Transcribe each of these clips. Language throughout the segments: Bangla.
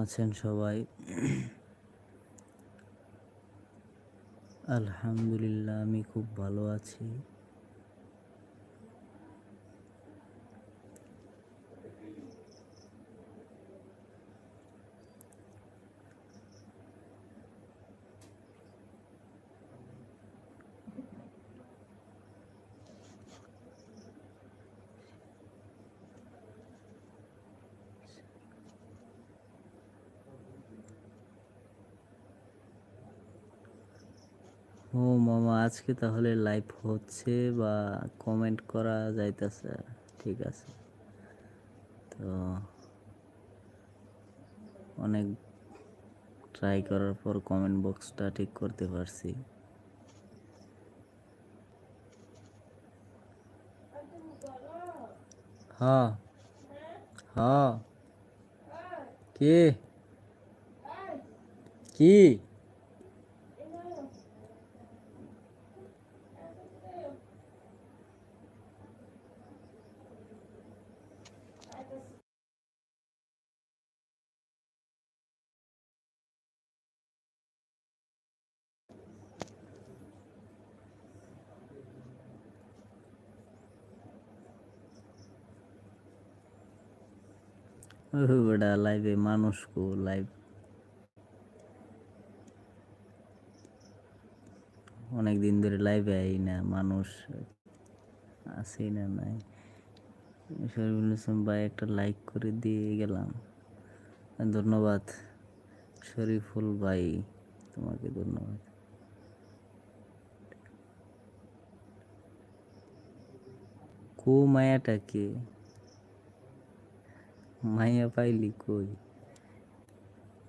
আছেন সবাই? আলহামদুলিল্লাহ আমি খুব ভালো আছি ও মামা আজকে তাহলে লাইভ হচ্ছে বা কমেন্ট করা যাইতেছে, ঠিক আছে। তো অনেক ট্রাই করার পর কমেন্ট বক্সটা ঠিক করতে পারছি। হ্যাঁ হ্যাঁ। কি? কি? বেটা লাইভে মানুষ কো লাইভ অনেক দিন ধরে লাইভে আই না, মানুষ আসেই না নাই। শরীফুল ইসলাম ভাই একটা লাইক করে দিয়ে গেলাম। ধন্যবাদ শরীফুল ভাই, তোমাকে ধন্যবাদ। কো মায়াটা কে? মাইয়া পাইলি কই?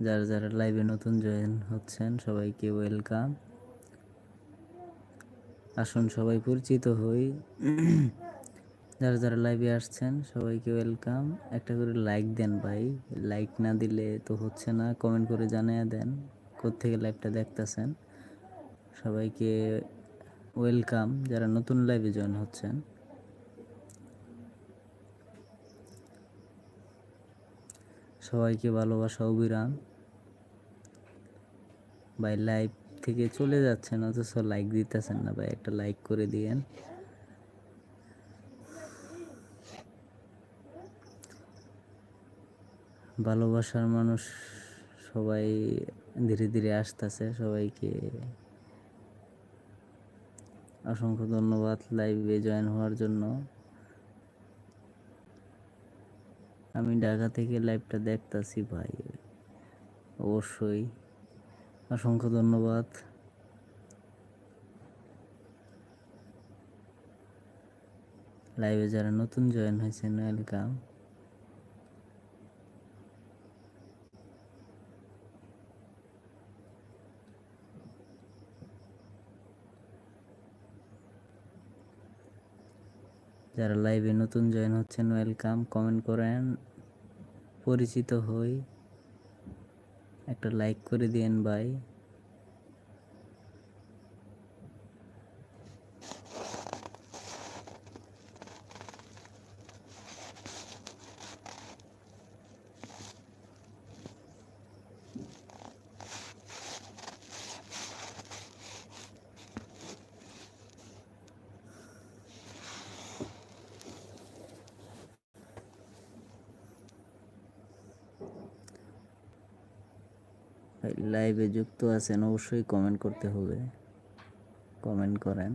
যারা যারা লাইভে নতুন জয়েন হচ্ছেন, সবাইকে ওয়েলকাম আসুন সবাই পরিচিত হই। যারা যারা লাইভে আসছেন, সবাইকে ওয়েলকাম একটা করে লাইক দেন ভাই। লাইক না দিলে তো হচ্ছে না কমেন্ট করে জানিয়ে দেন। কোত্থেকে লাইভটা দেখতেছেন? সবাইকে ওয়েলকাম যারা নতুন লাইভে জয়েন হচ্ছেন সবাইকে ভালোবাসা, অবিরাম। ভাই লাইভ থেকে চলে যাচ্ছেন, অথচ লাইক দিতেছেন না ভাই, একটা লাইক করে দিয়েন। ভালোবাসার মানুষ সবাই ধীরে ধীরে আসতেছে, সবাইকে অসংখ্য ধন্যবাদ লাইভে জয়েন হওয়ার জন্য। আমি ঢাকা থেকে লাইভটা দেখতাছি ভাই। অবশ্যই। অসংখ্য ধন্যবাদ। লাইভে যারা নতুন জয়েন হয়েছেন ওয়েলকাম যারা লাইভে নতুন জয়েন হচ্ছেন ওয়েলকাম কমেন্ট করেন। পরিচিত হই। একটা লাইক করে দিয়েন ভাই। লাইভে যুক্ত আছেন, অবশ্যই কমেন্ট করতে হবে। কমেন্ট করেন।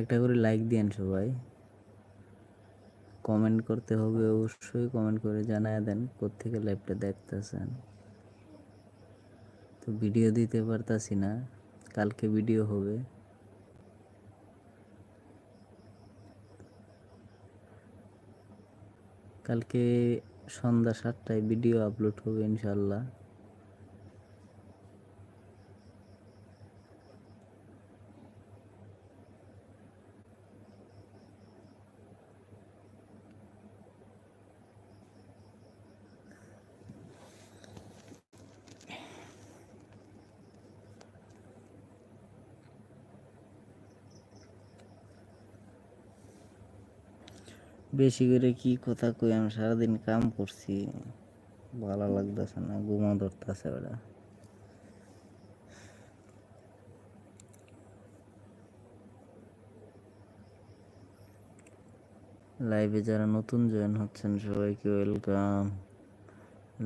একটা করে লাইক দিয়েন সবাই। কমেন্ট করতে হবে, অবশ্যই কমেন্ট করে জানায় দেন, কোত্থেকে লাইভটা দেখতেছেন। তো ভিডিও দিতে পারতাছি না, কালকে ভিডিও হবে। কালকে সন্ধ্যা সাতটায় ভিডিও আপলোড হবে ইনশাল্লাহ বেশি করে কি কথা কই? আমি সারাদিন কাম করছি। ভালো লাগতেছে না ঘুমা ধরতেছে ওরা লাইভে যারা নতুন জয়েন হচ্ছেন, সবাইকে ওয়েলকাম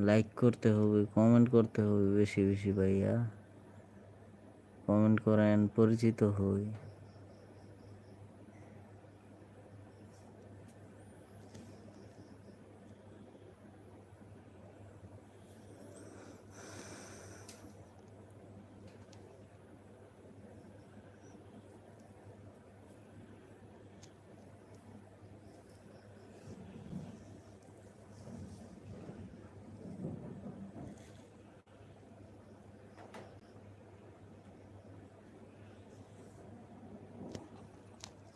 লাইক করতে হবে কমেন্ট করতে হবে বেশি বেশি ভাইয়া। কমেন্ট করেন পরিচিত হই।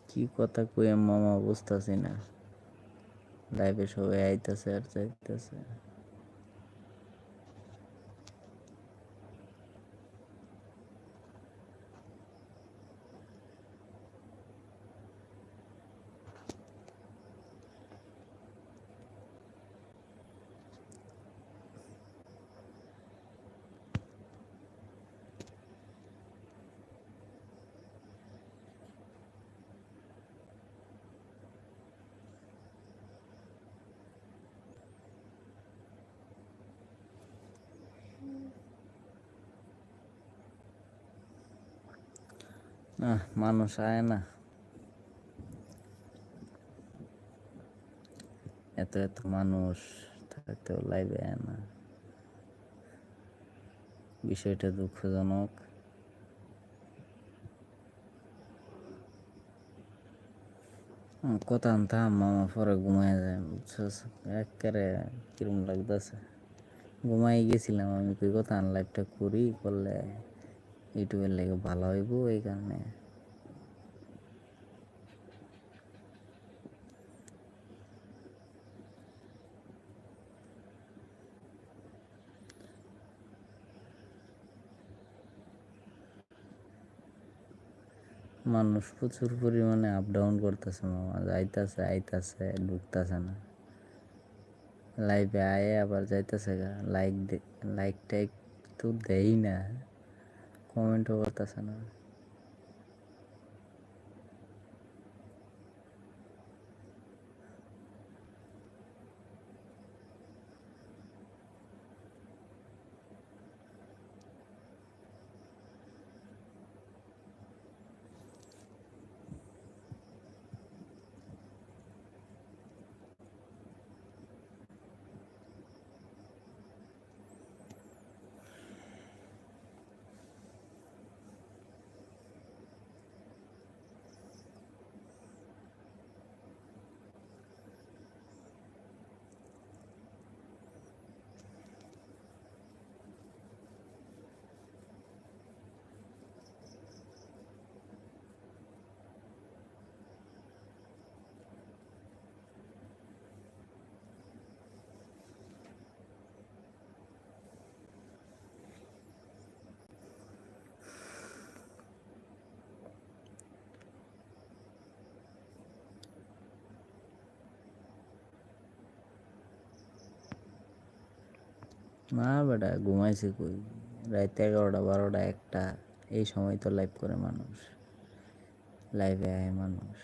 কি কথা কই মামা বুঝতেছি না। লাইভে সবাই আইতাছে আর যাইতাছে। না মানুষ আয় না। এত এত মানুষ থাকতেও লাইভে আয় না। বিষয়টা দুঃখজনক। কথা আনতাম মামা পরে ঘুমায় যায়, বুঝছস? একেবারে কিরম লাগতেছে। ঘুমাই গেছিলাম আমি তুই কথা লাইভটা করি, করলে ইউটিউবের লেগে ভালো হইব এই কারণে। মানুষ প্রচুর পরিমাণে আপ ডাউন করতেছে মামা, যাইতাছে, আইতাছে, ঢুকতাছে না। লাইভে আয়ে আবার যাইতাছে গা লাইক লাইক টাইক তো দেই না। কমেন্টও করতেছে না না বেটা ঘুমাইছে কই? রাত এগারোটা, বারোটা, একটা। এই সময় তো লাইভ করে মানুষ। লাইভে আয় মানুষ।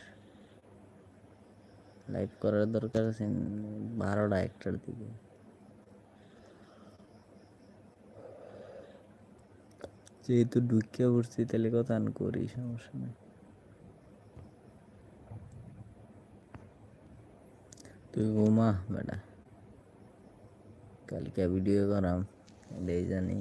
লাইভ করার দরকার আছে বারোটা, একটার দিকে। যেহেতু ঢুকিয়া পড়ছি, তাহলে কথা করি, সমস্যা নেই। তুই ঘুমা, বেটা। কালকে ভিডিও করাম এটাই জানি।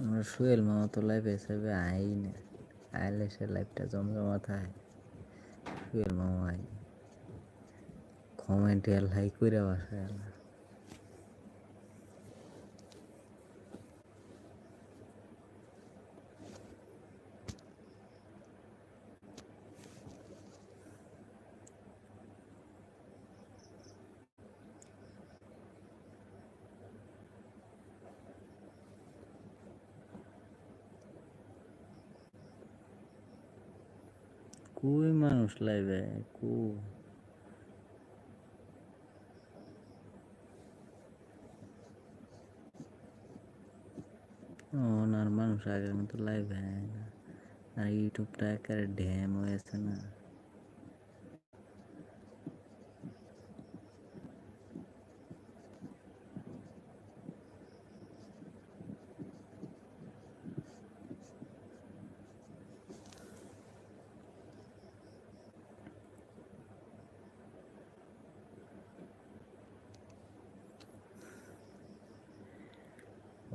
আমরা শুয়েল মামা তো লাইফ হিসাবে আই না আইলে সে লাইভটা জমজমা মাথায় মামাই কমেন্টে লাইক করে বসে কুই মানুষ লাইবে কু। ওনার মানুষ আগের মতো লাইভ আয় না। আর ইউটিউবটা একেবারে ড্যাম হয়েছে না।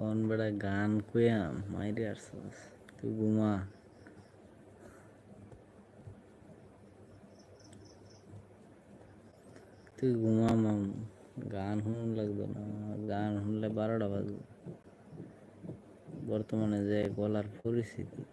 অন বেড়া গান কুয়াম মাইরে আসছিস? তুই ঘুমা। তুই ঘুমা মাম। গান শুন লাগতো না। গান শুনলে বারোটা বাজবে। বর্তমানে যে গলার পরিস্থিতি।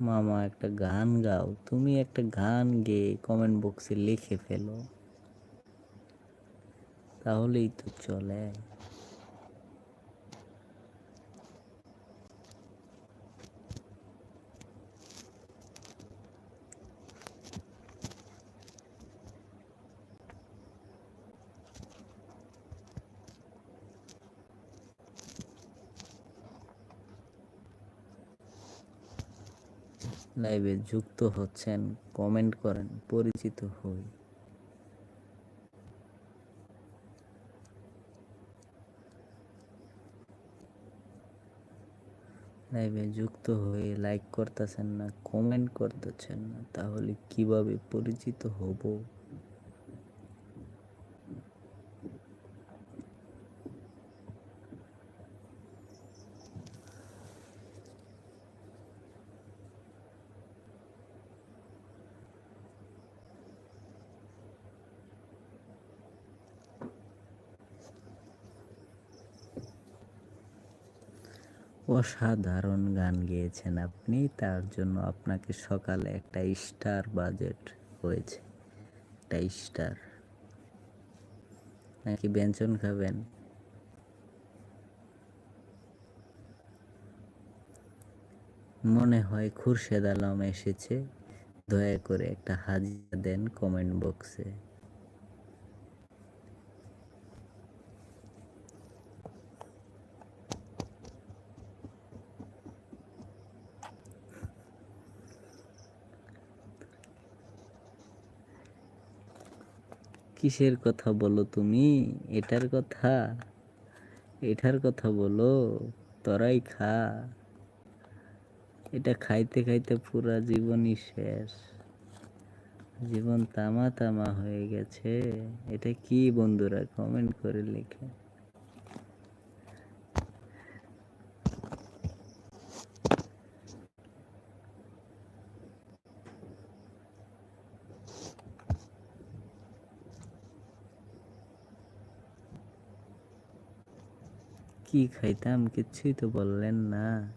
মামা, একটা গান গাও। তুমি একটা গান গেয়ে কমেন্ট বক্সে লিখে ফেলো। তাহলেই তো চলে। লাইভে যুক্ত হচ্ছেন, কমেন্ট করেন, পরিচিত হই। লাইভে যুক্ত হয়ে লাইক করতেছেন না, কমেন্ট করতেছেন না, তাহলে কীভাবে পরিচিত হব? অসাধারণ গান গেয়েছেন আপনি। তার জন্য আপনাকে সকালে একটা স্টার বাজেট হয়েছে। একটা স্টার। নাকি ব্যঞ্জন খাবেন? মনে হয় খুরশেদ আলম এসেছে। দয়া করে একটা হাজিরা দেন কমেন্ট বক্সে। কিসের কথা বলো তুমি? এটার কথা? এটার কথা বলো, তরাই খা। এটা খাইতে খাইতে পুরা জীবনই শেষ। জীবন তামা তামা হয়ে গেছে। এটা কি বন্ধুরা কমেন্ট করে লিখে। কি খাইতাম? কিছুই তো বললেন না।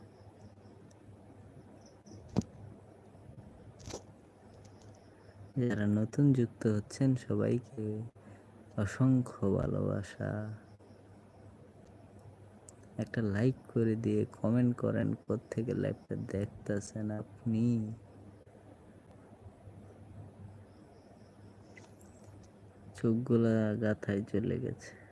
যারা নতুন যুক্ত হচ্ছেন সবাইকে অসংখ্য ভালোবাসা। একটা লাইক করে দিয়ে কমেন্ট করেন থেকে লাইভটা দেখতেছেন আপনি? চোখগুলা গাথায় চলে গেছে।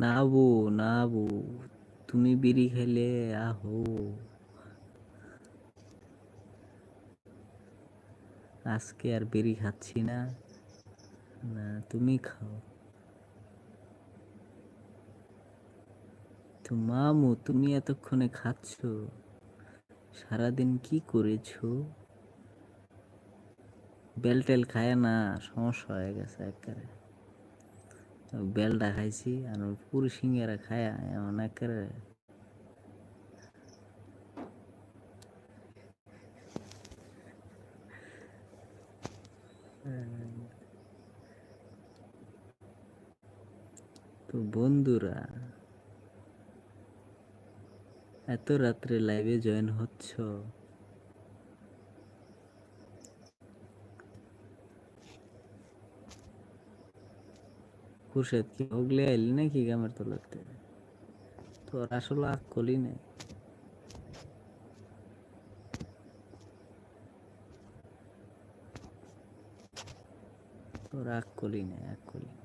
না বউ না তুমি বিড়ি খাইলে আহো। আজকে আর বিড়ি খাচ্ছি না। না, তুমি খাও। তো মামু, তুমি এতক্ষণে খাচ্ছ? সারাদিন কি করেছ? বেল টেল খায় না, সমস্যা হয়ে গেছে একেবারে। বেলটা খাইছি আর পুরি সিঙ্গারা খায়া এমন তো বন্ধুরা এত রাত্রে লাইভে জয়েন হচ্ছ? খুরশেদ কি হগলে আইলি নাকি গ্রামের তলাতে তোর আসলে আকলি নাই। তোর আগ কলি নাই আকলি নেই।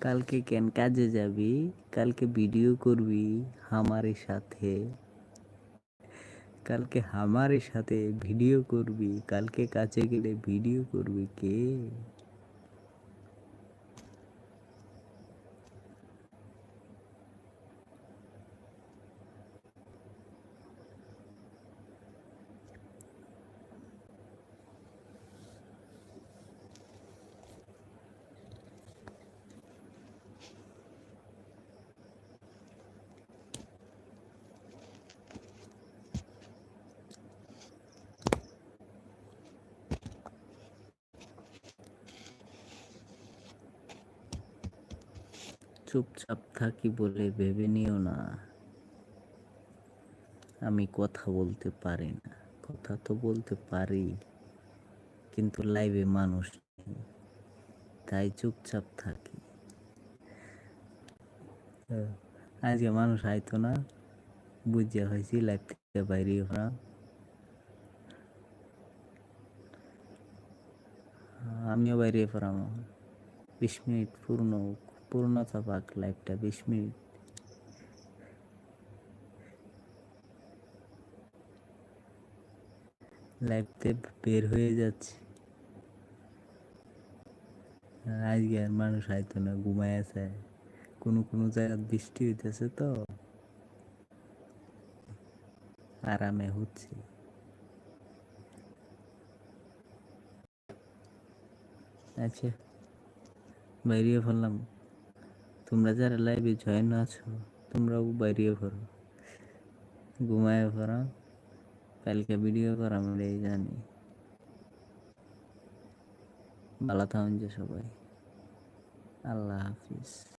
কালকে কেন কাজে যাবি? কালকে ভিডিও করবি হামারের সাথে। কালকে হামারের সাথে ভিডিও করবি। কালকে কাছে গেলে ভিডিও করবি কে? চুপচাপ থাকি বলে ভেবে নিও না। আমি কথা বলতে পারি না। কথা তো বলতে পারি, কিন্তু লাইভে মানুষ নেই, তাই চুপচাপ থাকি। আজকে মানুষ আইতো না, বুঝিয়া হয়েছি লাইভ থেকে বাইরে ওরা আমিও বাইরে পড়াম। বিশ মিনিট পূর্ণ পূর্ণতা পাক লাইভটা বিশ মিনিট। লাইভতে বের হয়ে যাচ্ছে। আজকে আর মানুষ আইতো না, ঘুমায় আছে। কোনো কোনো জায়গায় বৃষ্টি হইতেছে তো। আরামে হচ্ছে। আচ্ছা বাইরিয়ে ফেললাম তোমরা যারা লাইভে জয়েন আছো, তোমরাও বাইরে পড়ো। ঘুমায় পড়ো। কালকে ভিডিও করা, আমরা এই জানি। ভালো থাকুন যে সবাই। আল্লাহ হাফিজ।